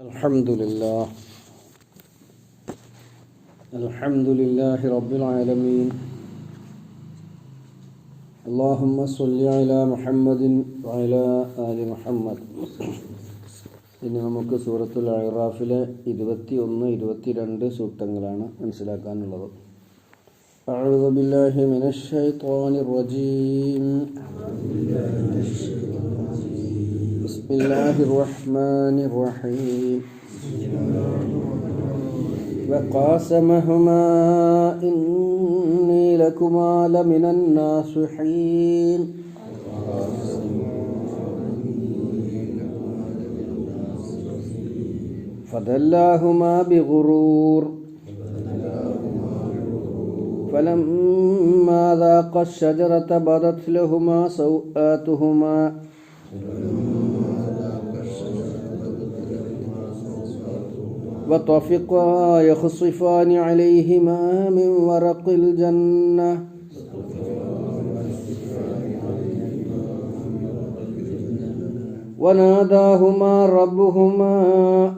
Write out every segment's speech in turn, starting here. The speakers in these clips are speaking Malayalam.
الحمد لله الحمد لله رب العالمين اللهم صل على محمد وعلى آل محمد ഇനി നമുക്ക് സൂറത്തുൽ അറാഫിലെ ഇരുപത്തി ഒന്ന് ഇരുപത്തിരണ്ട് സൂക്തങ്ങളാണ് മനസ്സിലാക്കാനുള്ളത് أعوذ بالله من الشيطان الرجيم بسم الله الرحمن الرحيم وقاسمهما إني لكما لمن الناصحين فدلاهما بغرور فلما ذاقا الشجرة بدت لهما سوآتهما وطفقا يخصفان عليهما من ورق الجنة. وناداهما ربهما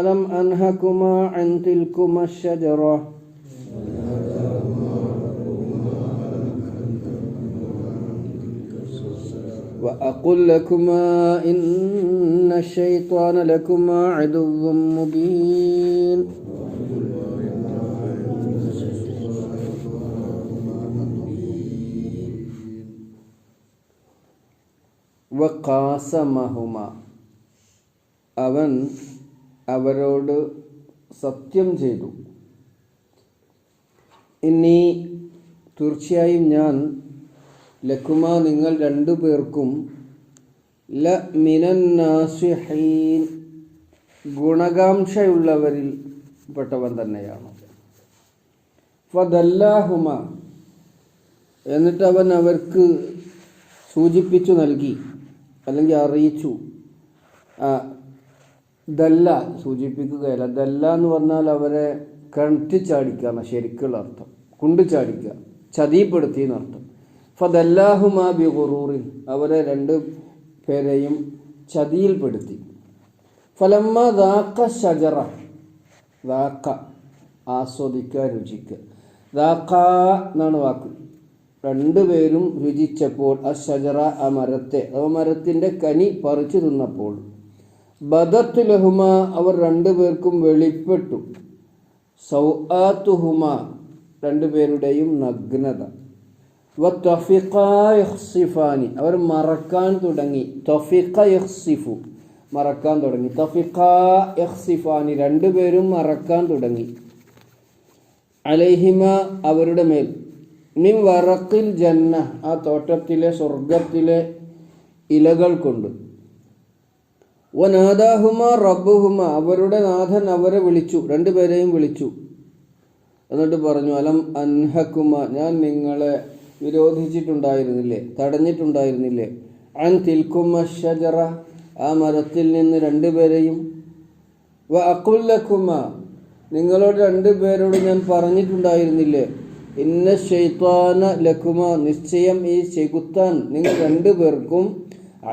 ألم أنهكما عن تلكما الشجرة؟ وأقل لكما إن الشيطان لكما عدو مبين വക്കാസമഹുമ അവൻ അവരോട് സത്യം ചെയ്തു ഇനി തീർച്ചയായും ഞാൻ ലക്കുമ നിങ്ങൾ രണ്ടു പേർക്കും ല മിനന്നാസിഹീൻ ഗുണകാംക്ഷയുള്ളവരിൽ പെട്ടവൻ തന്നെയാണ്. ഫദല്ലാഹുമ എന്നിട്ട് അവർക്ക് സൂചിപ്പിച്ചു നൽകി അല്ലെങ്കിൽ അറിയിച്ചു. ദല്ല സൂചിപ്പിക്കുകയല്ല. ദല്ല എന്ന് പറഞ്ഞാൽ അവരെ കണ്ടിച്ചാടിക്കുക എന്ന ശരിക്കുള്ള അർത്ഥം. കുണ്ടിച്ചാടിക്കുക ചതിപ്പെടുത്തി എന്നർത്ഥം. ഫദല്ലാഹുമാ ബി ഗുറൂറിൻ അവരെ രണ്ട് പേരെയും ചതിയിൽപ്പെടുത്തി. ഫലമ്മ ദാക്ക ഷജറ ദാക്ക ആസ്വദിക്കുക രുചിക്കുക. ദാക്ക എന്നാണ് വാക്ക്. രണ്ടുപേരും രുചിച്ചപ്പോൾ ആ ഷജറ ആ മരത്തെ ആ മരത്തിന്റെ കനി പറിച്ചു തിന്നപ്പോൾ ബദത്ത് ലഹുമ അവർ രണ്ടുപേർക്കും വെളിപ്പെട്ടു. സൗആത്തുഹുമ രണ്ടുപേരുടെയും നഗ്നത. വ അവർ മറക്കാൻ തുടങ്ങി. തൊഫിഖ മറക്കാൻ തുടങ്ങി. യഖ്സിഫാനി രണ്ടുപേരും മറക്കാൻ തുടങ്ങി. അലൈഹിമ അവരുടെ മേൽ. മിൻ വറക്കിൽ ജന്ന ആ തോട്ടത്തിലെ സ്വർഗത്തിലെ ഇലകൾ കൊണ്ട്. വനാദാഹുമ റബ്ബുഹുമ. അവരുടെ നാഥൻ അവരെ വിളിച്ചു. രണ്ടുപേരെയും വിളിച്ചു. എന്നിട്ട് പറഞ്ഞു അലം അൻഹക്കുമ. ഞാൻ നിങ്ങളെ വിരോധിച്ചിട്ടുണ്ടായിരുന്നില്ലേ? തടഞ്ഞിട്ടുണ്ടായിരുന്നില്ലേ? അൻ തിൽക്കുമ ഷജറ ആ മരത്തിൽ നിന്ന് രണ്ടുപേരെയും വ അക്കുല്ലക്കുമ നിങ്ങളോട് രണ്ടുപേരോട് ഞാൻ പറഞ്ഞിട്ടുണ്ടായിരുന്നില്ലേ? ഇന്ന ഷെയ്ത്താന ലക്കുമ നിശ്ചയം ഈ ചെകുത്താൻ നിങ്ങൾ രണ്ടുപേർക്കും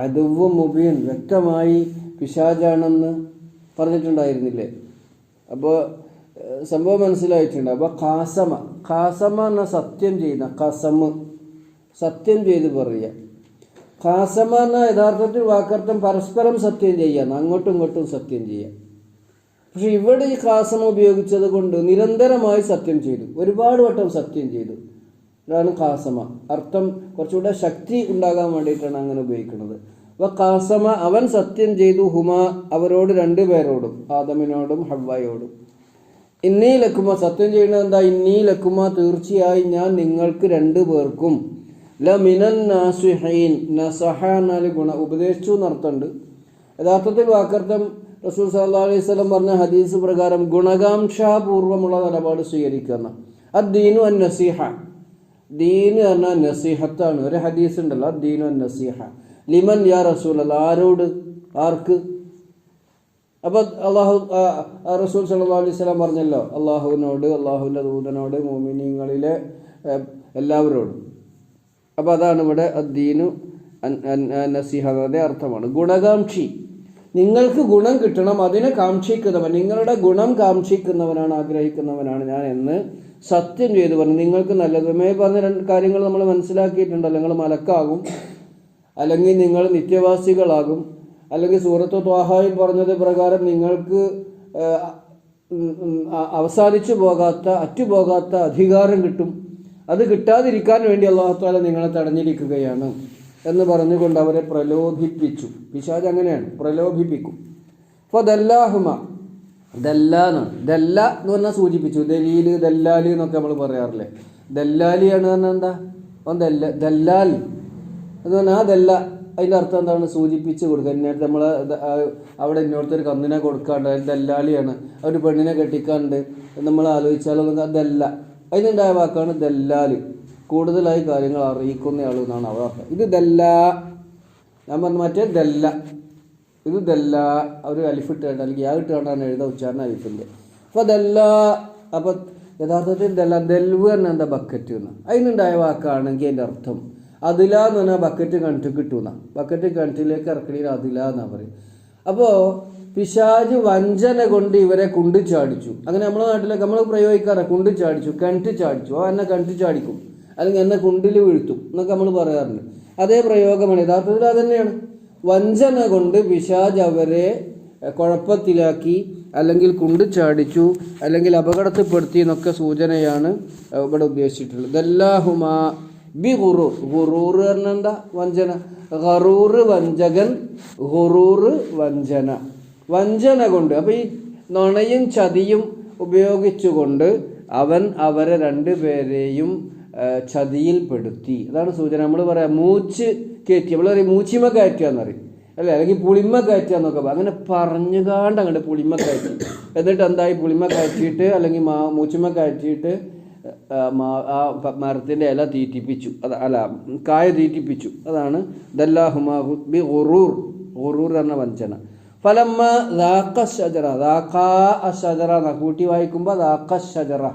അതുവ് മുബീൻ വ്യക്തമായി പിശാചാണെന്ന് പറഞ്ഞിട്ടുണ്ടായിരുന്നില്ലേ? അപ്പോൾ സംഭവം മനസ്സിലായിട്ടുണ്ട്. അപ്പോൾ കാസമ കാസമ എന്ന സത്യം ചെയ്യുന്ന കസമ സത്യം ചെയ്ത് പറയുക. കാസമ എന്ന യഥാർത്ഥത്തിൽ വാക്കർത്ഥം പരസ്പരം സത്യം ചെയ്യാന്ന് അങ്ങോട്ടും ഇങ്ങോട്ടും സത്യം ചെയ്യാം പക്ഷെ ഇവിടെ ഈ കാസമ ഉപയോഗിച്ചത് കൊണ്ട് നിരന്തരമായി സത്യം ചെയ്തു. ഒരുപാട് വട്ടം സത്യം ചെയ്തു. ഇതാണ് കാസമ അർത്ഥം കുറച്ചുകൂടെ ശക്തി ഉണ്ടാകാൻ വേണ്ടിയിട്ടാണ് അങ്ങനെ ഉപയോഗിക്കുന്നത്. അപ്പോൾ കാസമ അവൻ സത്യം ചെയ്തു ഹുമ അവരോട് രണ്ടുപേരോടും ആദമിനോടും ഹവ്വായോടും. ഇന്നീ ലക്കുമ സത്യം ചെയ്യുന്നത് എന്താ? ഇന്നീ ലക്കുമ തീർച്ചയായും ഞാൻ നിങ്ങൾക്ക് രണ്ടു പേർക്കും ല മിനൻ നാസുഹൈൻ നസഹ എന്നാൽ ഗുണ ഉപദേശിച്ചു എന്നർത്ഥമുണ്ട്. യഥാർത്ഥത്തിൽ വാക്കർത്ഥം റസൂൽ സല്ലാ അലൈഹി സ്വലം പറഞ്ഞ ഹദീസ് പ്രകാരം ഗുണകാംക്ഷാപൂർവമുള്ള നിലപാട് സ്വീകരിക്കുന്ന അദ്ദീനു അൻ നസീഹ. ദീന് പറഞ്ഞാൽ നസീഹത്താണ്. ഒരു ഹദീസ് ഉണ്ടല്ലോ അദ്ദീനു അൻ നസീഹ. ലിമൻ യാ റസൂൽ അല്ല ആരോട്? ആർക്ക്? അപ്പൊ അള്ളാഹു റസൂൽ സല്ലാ അലൈഹി സ്വലാം പറഞ്ഞല്ലോ അള്ളാഹുവിനോട് അള്ളാഹുവിന്റെ ദൂതനോട് മോമിനിങ്ങളിലെ എല്ലാവരോടും. അപ്പോൾ അതാണ് ഇവിടെ അദ്ദീനു നസീഹ അർത്ഥമാണ്. ഗുണകാംക്ഷി. നിങ്ങൾക്ക് ഗുണം കിട്ടണം അതിനെ കാക്ഷിക്കുന്നവൻ നിങ്ങളുടെ ഗുണം കാക്ഷിക്കുന്നവനാണ് ആഗ്രഹിക്കുന്നവനാണ് ഞാൻ എന്ന് സത്യം ചെയ്തു പറഞ്ഞു. നിങ്ങൾക്ക് നല്ലതുമേ പറഞ്ഞ രണ്ട് കാര്യങ്ങൾ നമ്മൾ മനസ്സിലാക്കിയിട്ടുണ്ടല്ലോ. നിങ്ങൾ മലക്കാകും അല്ലെങ്കിൽ നിങ്ങൾ നിത്യവാസികളാകും അല്ലെങ്കിൽ സൂറത്ത് ത്വാഹായിൽ പറഞ്ഞത് പ്രകാരം നിങ്ങൾക്ക് അവസാനിച്ചു പോകാത്ത അറ്റുപോകാത്ത അധികാരം കിട്ടും. അത് കിട്ടാതിരിക്കാൻ വേണ്ടി അള്ളാഹുത്താല നിങ്ങളെ തടഞ്ഞിരിക്കുകയാണ് എന്ന് പറഞ്ഞുകൊണ്ട് അവരെ പ്രലോഭിപ്പിച്ചു. പിശാജ് അങ്ങനെയാണ്. പ്രലോഭിപ്പിക്കും. അപ്പോൾ ദല്ലാഹുമ ദല്ലാന്ന് ദല്ല എന്ന് പറഞ്ഞാൽ സൂചിപ്പിച്ചു. ദലീൽ ദല്ലാലി എന്നൊക്കെ നമ്മൾ പറയാറില്ലേ. ദല്ലാലിയാണ് പറഞ്ഞാൽ എന്താ? ദല്ല ദല്ലാൽ. എന്ന് പറഞ്ഞാൽ ആ ദല്ല. അതിന്റെ അർത്ഥം എന്താണ്? സൂചിപ്പിച്ച് കൊടുക്കുക. നേരത്തെ നമ്മൾ അവിടെ ഇന്നോടത്തെ ഒരു കന്നിനെ കൊടുക്കാണ്ട് അതിൽ ദല്ലാളിയാണ്. ഒരു പെണ്ണിനെ കെട്ടിക്കാണ്ട് നമ്മൾ ആലോചിച്ചാലൊന്നും ദല്ല അതിനുണ്ടായ വാക്കാണ് ദല്ലാൽ. കൂടുതലായി കാര്യങ്ങൾ അറിയിക്കുന്ന ആൾ എന്നാണ് അവർ അർത്ഥം. ഇത് ദല്ല. ഞാൻ പറഞ്ഞു മറ്റേ ദല്ല. ഇത് ദല്ല. അവർ അലിഫിട്ട് കണ്ട അല്ലെങ്കിൽ ആ ഇട്ട് കണ്ടാണ് എഴുതാ ഉച്ചാരണം അലിഫിന്റെ അപ്പോൾ ദല്ല അപ്പോൾ യഥാർത്ഥത്തിൽ ദല്ല ദൽവ് തന്നെ എന്താ? ബക്കറ്റ് എന്ന്. അതിനുണ്ടായ വാക്കാണെങ്കിൽ അതിന്റെ അർത്ഥം അതില എന്ന് പറഞ്ഞാൽ ബക്കറ്റ് കിണറ്റ് കിട്ടുന്ന. ബക്കറ്റ് കിണറ്റിലേക്ക് ഇറക്കണീര് അതില എന്നാ പറയും. അപ്പോൾ പിശാജ് വഞ്ചന കൊണ്ട് ഇവരെ കുണ്ടു ചാടിച്ചു അങ്ങനെ നമ്മുടെ നാട്ടിലൊക്കെ നമ്മൾ പ്രയോഗിക്കാറ് കുണ്ടു ചാടിച്ചു കിണറ്റ് ചാടിച്ചു ആ എന്നെ കിണറ്റ് ചാടിക്കും അല്ലെങ്കിൽ എന്നെ കുണ്ടിൽ വീഴ്ത്തും എന്നൊക്കെ നമ്മൾ പറയാറുണ്ട്. അതേ പ്രയോഗമാണ്. യഥാർത്ഥത്തിൽ അത് തന്നെയാണ്. വഞ്ചന കൊണ്ട് പിശാജ് അവരെ കുഴപ്പത്തിലാക്കി അല്ലെങ്കിൽ കുണ്ടു ചാടിച്ചു അല്ലെങ്കിൽ അപകടത്തിൽപ്പെടുത്തി എന്നൊക്കെ സൂചനയാണ് ഇവിടെ ഉദ്ദേശിച്ചിട്ടുള്ളത്. ദല്ലാഹുമ ബി ഗുറൂർ. ഗുറൂർ പറഞ്ഞാൽ എന്താ വഞ്ചന. ഗറൂർ വഞ്ചകൻ ഗുറൂർ വഞ്ചന. വഞ്ചന കൊണ്ട്. അപ്പോൾ ഈ നുണയും ചതിയും ഉപയോഗിച്ചുകൊണ്ട് അവൻ അവരെ രണ്ടുപേരെയും ചതിയിൽപ്പെടുത്തി അതാണ് സൂചന. നമ്മൾ പറയാം മൂച്ച് കയറ്റി. നമ്മൾ പറയും മൂച്ചിമ കയറ്റുകയെന്ന് പറയും. അല്ലേ? അല്ലെങ്കിൽ പുളിമ കയറ്റുകയെന്നൊക്കെ അങ്ങനെ അങ്ങനെ പറഞ്ഞുകാണ്ട് അങ്ങോട്ട് പുളിമ കയറ്റി. എന്നിട്ട് എന്തായി? പുളിമ കയറ്റിയിട്ട് അല്ലെങ്കിൽ മാ മൂച്ചിമ കയറ്റിയിട്ട് ആ, മരത്തിന്റെ ഇല തീറ്റിപ്പിച്ചു. അത് അല്ല കായ തീറ്റിപ്പിച്ചു. അതാണ് ദല്ലാഹുമാഹു ബി ഗുറൂർ. ഗുറൂർ എന്ന വഞ്ചന. ഫലമ്മ ദാക്ക ഷജറ ദാക്കാ അഷജറ എന്ന കൂട്ടി വായിക്കുമ്പോൾ ദാക്ക ഷജറ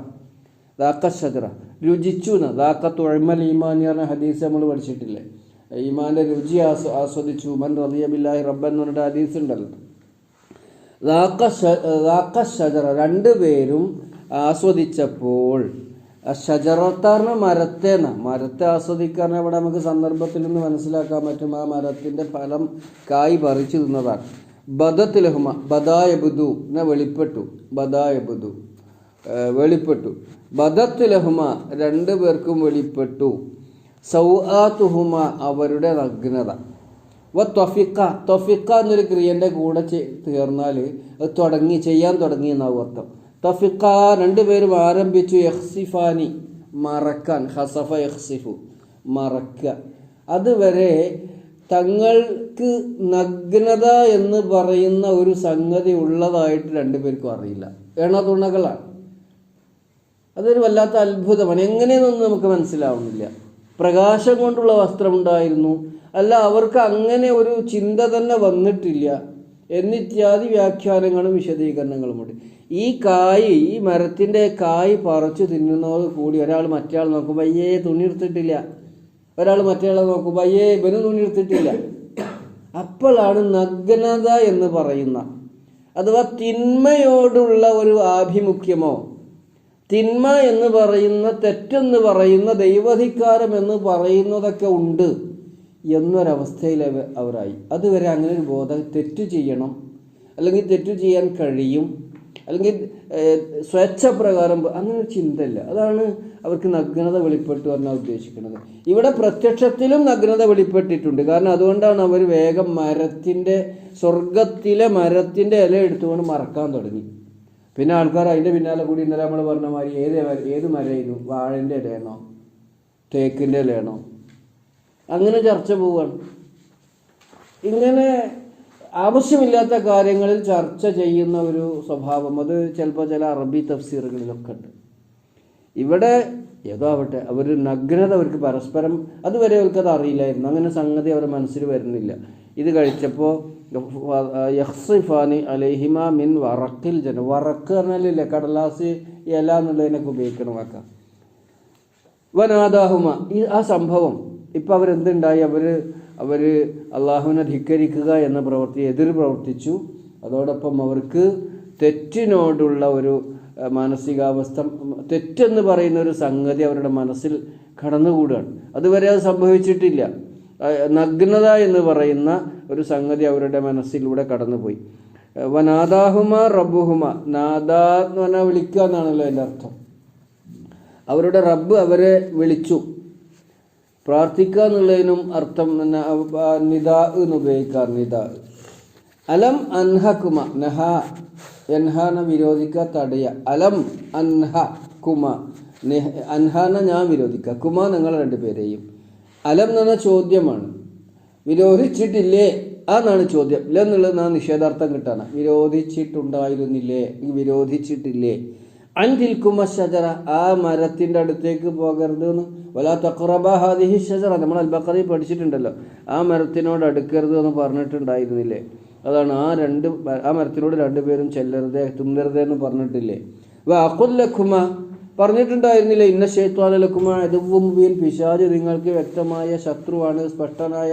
ദാക്ക ഷജറ രുചിച്ചു എന്ന് ദാക്ക തുഴമൽ ഈമാൻ എന്ന് പറഞ്ഞ ഹദീസ് നമ്മൾ പഠിച്ചിട്ടില്ലേ? ഈമാന്റെ രുചി ആസ്വ ആസ്വദിച്ചു. മൻ റബിയബില്ലാഹി റബ്ബൻ എന്ന് പറഞ്ഞിട്ട് ഹദീസ് ഉണ്ടല്ലോ. ദാക്ക ദാക്ക ഷജറ രണ്ടുപേരും ആസ്വദിച്ചപ്പോൾ ഷജറത്താറിന് മരത്തെ എന്നാ മരത്തെ ആസ്വദിക്കാൻ അവിടെ നമുക്ക് സന്ദർഭത്തിൽ നിന്ന് മനസ്സിലാക്കാൻ പറ്റും ആ മരത്തിന്റെ ഫലം കായ് പറിച്ചു തിന്നതാണ്. ബദത്തിലഹുമ ബദായബുദു എന്നെ വെളിപ്പെട്ടു. ബദായബുദു വെളിപ്പെട്ടു. ബദത്തിലഹുമ രണ്ടു പേർക്കും വെളിപ്പെട്ടു. സൗആത്തുഹുമ അവരുടെ നഗ്നത. വ ത്വഫിക്ക ത്വഫിക്ക എന്നൊരു ക്രിയന്റെ കൂടെ ചേർന്നാൽ അത് തുടങ്ങി ചെയ്യാൻ തുടങ്ങി എന്നാവും അർത്ഥം. ത്വഫിക്ക രണ്ടുപേരും ആരംഭിച്ചു യഹ്സിഫാനി മറക്കാൻ ഹസഫ യഹ്സിഫു മറക്ക. അതുവരെ തങ്ങൾക്ക് നഗ്നത എന്ന് പറയുന്ന ഒരു സംഗതി ഉള്ളതായിട്ട് രണ്ടുപേർക്കും അറിയില്ല. എണതുണകളാണ് അതൊരു വല്ലാത്ത അത്ഭുതമാണ്. എങ്ങനെയെന്നൊന്നും നമുക്ക് മനസ്സിലാവുന്നില്ല. പ്രകാശം കൊണ്ടുള്ള വസ്ത്രമുണ്ടായിരുന്നു. അല്ല അവർക്ക് അങ്ങനെ ഒരു ചിന്ത തന്നെ വന്നിട്ടില്ല. എന്നിത്യാദി വ്യാഖ്യാനങ്ങളും വിശദീകരണങ്ങളുമുണ്ട്. ഈ കായ് ഈ മരത്തിന്റെ കായ് പറിച്ചു തിന്നുന്നതോട് കൂടി. ഒരാൾ മറ്റേ ആൾ നോക്കുമ്പോൾ അയ്യേ തുണി എടുത്തിട്ടില്ല. ഒരാൾ മറ്റേ ആളെ നോക്കുമ്പോൾ അയ്യേ ഇവന് തുണി എടുത്തിട്ടില്ല. അപ്പോഴാണ് നഗ്നത എന്ന് പറയുന്ന അഥവാ തിന്മയോടുള്ള ഒരു ആഭിമുഖ്യമോ തിന്മ എന്ന് പറയുന്ന തെറ്റെന്ന് പറയുന്ന ദൈവധികാരം എന്ന് പറയുന്നതൊക്കെ ഉണ്ട് എന്നൊരവസ്ഥയിൽ അവ- അവരായി. അതുവരെ അങ്ങനെ ഒരു ബോധം തെറ്റ് ചെയ്യണം അല്ലെങ്കിൽ തെറ്റ് ചെയ്യാൻ കഴിയും അല്ലെങ്കിൽ സ്വേച്ഛപ്രകാരം അങ്ങനെ ഒരു ചിന്തയില്ല. അതാണ് അവർക്ക് നഗ്നത വെളിപ്പെട്ടു പറഞ്ഞാൽ ഉദ്ദേശിക്കുന്നത്. ഇവിടെ പ്രത്യക്ഷത്തിലും നഗ്നത വെളിപ്പെട്ടിട്ടുണ്ട്. കാരണം അതുകൊണ്ടാണ് അവർ വേഗം മരത്തിന്റെ സ്വർഗത്തിലെ മരത്തിന്റെ ഇല എടുത്തുകൊണ്ട് മറക്കാൻ തുടങ്ങി. പിന്നെ ആൾക്കാർ അതിന്റെ പിന്നാലെ കൂടി ഇന്നലെ നമ്മൾ പറഞ്ഞ മാതിരി ഏത് ഏത് മരമായിരുന്നു? വാഴന്റെ ഇലയാണോ? തേക്കിന്റെ ഇലയാണോ? അങ്ങനെ ചർച്ച പോവുകയാണ്. ഇങ്ങനെ ആവശ്യമില്ലാത്ത കാര്യങ്ങളിൽ ചർച്ച ചെയ്യുന്ന ഒരു സ്വഭാവം. അത് ചിലപ്പോൾ ചില അറബി തഫ്സീറുകളിലൊക്കെ ഉണ്ട്. ഇവിടെ ഏതോ ആവട്ടെ അവർ നഗ്നത അവർക്ക് പരസ്പരം അതുവരെ അവർക്ക് അത് അറിയില്ലായിരുന്നു. അങ്ങനെ സംഗതി അവരുടെ മനസ്സിൽ വരുന്നില്ല. ഇത് കഴിച്ചപ്പോൾ യഹ്സിഫാനി അലഹിമ മിൻ വറക്കിൽ ജന വറക്ക് പറഞ്ഞാലില്ലേ കടലാസ് ഇല എന്നുള്ളതിനൊക്കെ ഉപയോഗിക്കണം വനാദാഹുമ. ഈ ആ സംഭവം. ഇപ്പം അവരെന്തുണ്ടായി? അവർ അവർ അള്ളാഹുവിനെ ധിക്കരിക്കുക എന്ന പ്രവൃത്തി എതിർ പ്രവർത്തിച്ചു. അതോടൊപ്പം അവർക്ക് തെറ്റിനോടുള്ള ഒരു മാനസികാവസ്ഥ തെറ്റെന്ന് പറയുന്ന ഒരു സംഗതി അവരുടെ മനസ്സിൽ കടന്നുകൂടുകയാണ്. അതുവരെ അത് സംഭവിച്ചിട്ടില്ല. നഗ്നത എന്ന് പറയുന്ന ഒരു സംഗതി അവരുടെ മനസ്സിലൂടെ കടന്നുപോയി. വനാദാഹുമ റബ്ബുഹുമ. നാദ എന്ന് പറഞ്ഞാൽ വിളിക്കുക എന്നാണല്ലോ അതിന്റെ അർത്ഥം. അവരുടെ റബ്ബ് അവരെ വിളിച്ചു. പ്രാർത്ഥിക്കുക എന്നുള്ളതിനും അർത്ഥം നിദാ എന്ന് ഉപയോഗിക്കാറ് നിത അലം അൻഹകുമ നഹ. എൻഹാന വിരോധിക്ക തടയ. അലം അൻഹ കുമ അൻഹാന ഞാൻ വിരോധിക്ക കുമ നിങ്ങൾ രണ്ടുപേരെയും അലം എന്ന ചോദ്യമാണ്. വിരോധിച്ചിട്ടില്ലേ? അതാണ് ചോദ്യം. ഇല്ല എന്നുള്ളത് നാ നിഷേധാർത്ഥം കിട്ടാണ് വിരോധിച്ചിട്ടുണ്ടായിരുന്നില്ലേ? ഈ ഷജറ ആ മരത്തിന്റെ അടുത്തേക്ക് പോകരുത് എന്ന് വലാ തഖറബ ഹാദിഹി ഷജറ നമ്മൾ അൽബക്കറി പഠിച്ചിട്ടുണ്ടല്ലോ. ആ മരത്തിനോട് അടുക്കരുത് എന്ന് പറഞ്ഞിട്ടുണ്ടായിരുന്നില്ലേ? അതാണ് ആ രണ്ട് ആ മരത്തിനോട് രണ്ടുപേരും ചെല്ലരുതേ തുന്നരുത് എന്ന് പറഞ്ഞിട്ടില്ലേ? വാക്കുല്ലഖുമ പറഞ്ഞിട്ടുണ്ടായിരുന്നില്ലേ? ഇന്ന ഷെയ്ത്വാലക്കുമ എതുവുമുബീൻ പിശാജ് നിങ്ങൾക്ക് വ്യക്തമായ ശത്രുവാണ് സ്പഷ്ടനായ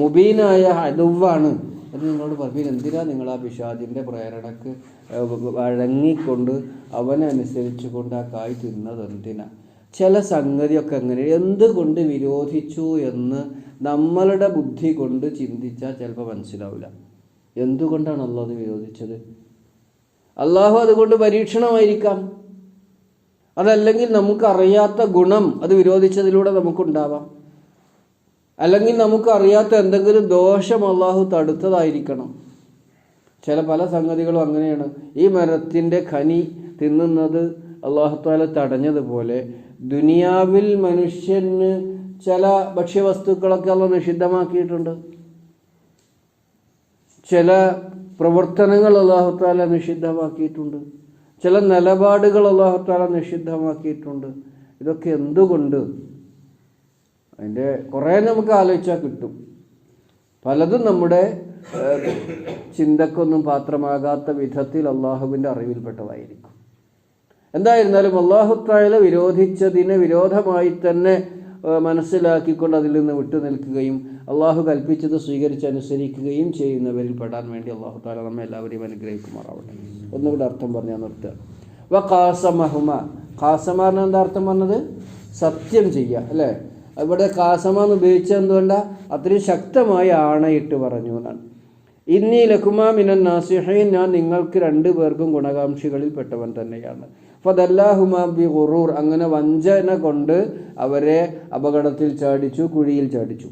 മുബീനായ അതുവാണ് അത് നിങ്ങളോട് പറഞ്ഞു എന്തിനാ നിങ്ങൾ ആ പിശാജിന്റെ പ്രേരണക്ക് വഴങ്ങിക്കൊണ്ട് അവനനുസരിച്ച് കൊണ്ട് ആ കായ് തിന്നത് എന്തിനാ? ചില സംഗതിയൊക്കെ എങ്ങനെ? എന്തുകൊണ്ട് വിരോധിച്ചു എന്ന് നമ്മളുടെ ബുദ്ധി കൊണ്ട് ചിന്തിച്ചാൽ ചിലപ്പോൾ മനസ്സിലാവില്ല എന്തുകൊണ്ടാണ് അള്ളാഹ് അത് വിരോധിച്ചത് അള്ളാഹു അതുകൊണ്ട് പരീക്ഷണമായിരിക്കാം. അതല്ലെങ്കിൽ നമുക്കറിയാത്ത ഗുണം അത് വിരോധിച്ചതിലൂടെ നമുക്കുണ്ടാവാം. അല്ലെങ്കിൽ നമുക്ക് അറിയാത്ത എന്തെങ്കിലും ദോഷം അള്ളാഹു തടുത്തതായിരിക്കണം. ചില പല സംഗതികളും അങ്ങനെയാണ്. ഈ മരത്തിന്റെ ഖനി തിന്നുന്നത് അള്ളാഹുത്താല തടഞ്ഞതുപോലെ ദുനിയാവിൽ മനുഷ്യന് ചില ഭക്ഷ്യവസ്തുക്കളൊക്കെ അള്ള നിഷിദ്ധമാക്കിയിട്ടുണ്ട്. ചില പ്രവർത്തനങ്ങൾ അള്ളാഹുത്താല നിഷിദ്ധമാക്കിയിട്ടുണ്ട്. ചില നിലപാടുകൾ അള്ളാഹുത്താല നിഷിദ്ധമാക്കിയിട്ടുണ്ട്. ഇതൊക്കെ എന്തുകൊണ്ട് അതിന്റെ കുറേ നമുക്ക് ആലോചിച്ചാൽ കിട്ടും. പലതും നമ്മുടെ ചിന്തക്കൊന്നും പാത്രമാകാത്ത വിധത്തിൽ അള്ളാഹുവിന്റെ അറിവിൽപ്പെട്ടതായിരിക്കും. എന്തായിരുന്നാലും അള്ളാഹുത്തായാല വിരോധിച്ചതിനെ വിരോധമായി തന്നെ മനസ്സിലാക്കിക്കൊണ്ട് അതിൽ നിന്ന് വിട്ടു നിൽക്കുകയും അള്ളാഹു കൽപ്പിച്ചത് സ്വീകരിച്ച് അനുസരിക്കുകയും ചെയ്യുന്നവരിൽ പെടാൻ വേണ്ടി അള്ളാഹു താല നമ്മെ എല്ലാവരെയും അനുഗ്രഹിക്കുമാറാവട്ടെ. ഒന്നുകൂടെ അർത്ഥം പറഞ്ഞാൽ നിർത്തുക. വ കാസമഹുമ കാസമാറിന് എന്താ അർത്ഥം പറഞ്ഞത്? സത്യം ചെയ്യുക അല്ലേ? ഇവിടെ കാസമാന്ന് ഉപയോഗിച്ചത് എന്തുകൊണ്ടാ? അത്രയും ശക്തമായി ആണയിട്ട് പറഞ്ഞു എന്നാണ്. ഇന്നീ ലക്കുമാ മിനൻ നാസിഹീൻ ഞാൻ നിങ്ങൾക്ക് രണ്ടു പേർക്കും ഗുണകാംക്ഷികളിൽ പെട്ടവൻ തന്നെയാണ്. ഫതല്ലാഹുമാ ബി ഗുറൂർ അങ്ങനെ വഞ്ചന കൊണ്ട് അവരെ അപകടത്തിൽ ചാടിച്ചു കുഴിയിൽ ചാടിച്ചു.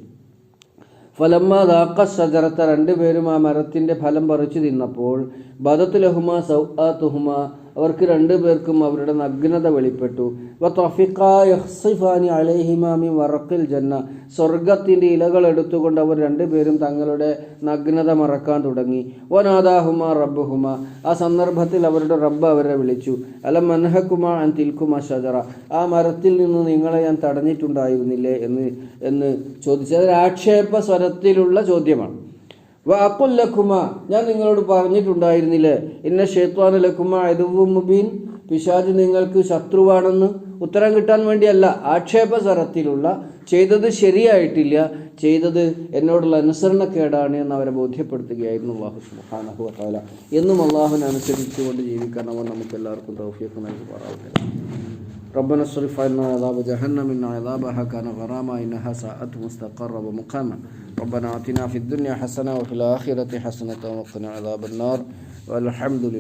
ഫലമ്മ ദാക്ക സജറത്ത രണ്ടുപേരും ആ മരത്തിന്റെ ഫലം പറിച്ചു തിന്നപ്പോൾ ബദത്തുലഹുമ സൗആത്തുഹുമ അവർക്ക് രണ്ടുപേർക്കും അവരുടെ നഗ്നത വെളിപ്പെട്ടു. വ ത്വഫിഖാ അലൈഹിമാ മിൻ വറഖിൽ ജന്ന. സ്വർഗത്തിന്റെ ഇലകൾ എടുത്തുകൊണ്ട് അവർ രണ്ടുപേരും തങ്ങളുടെ നഗ്നത മറക്കാൻ തുടങ്ങി. വനാദാഹുമ റബ്ബുഹുമ. ആ സന്ദർഭത്തിൽ അവരുടെ റബ്ബ് അവരെ വിളിച്ചു. അലം മൻഹക്കുമ അൻ തിൽക്കുമ ഷജറ ആ മരത്തിൽ നിന്ന് നിങ്ങളെ ഞാൻ തടഞ്ഞിട്ടുണ്ടായിരുന്നില്ലേ എന്ന് എന്ന് ചോദിച്ചത് ആക്ഷേപ സ്വരത്തിലുള്ള ചോദ്യമാണ്. വാക്കുല്ലക്കുമ ഞാൻ നിങ്ങളോട് പറഞ്ഞിട്ടുണ്ടായിരുന്നില്ലേ? ഇന്ന ഷേത്വാന ലക്കുമ എതുവും മുബീൻ. പിശാജ് നിങ്ങൾക്ക് ശത്രുവാണെന്ന് ഉത്തരം കിട്ടാൻ വേണ്ടിയല്ല ആക്ഷേപ സ്വരത്തിലുള്ള ചെയ്തത് ശരിയായിട്ടില്ല ചെയ്തത് എന്നോടുള്ള അനുസരണക്കേടാണ് എന്ന് അവരെ ബോധ്യപ്പെടുത്തുകയായിരുന്നു അള്ളാഹു തആല. എന്നും അള്ളാഹുവിനനുസരിച്ചുകൊണ്ട് ജീവിക്കാൻ അവൻ നമുക്ക് എല്ലാവർക്കും തൗഫീഖ് നൽകി പറയാവുന്നത് ربنا اصرف عنا عذاب جهنم إن عذابها كان غراما إنها ساءت مستقرا ومقاما. ربنا آتنا في الدنيا حسنة وفي الآخرة حسنة وقنا عذاب النار. والحمد لله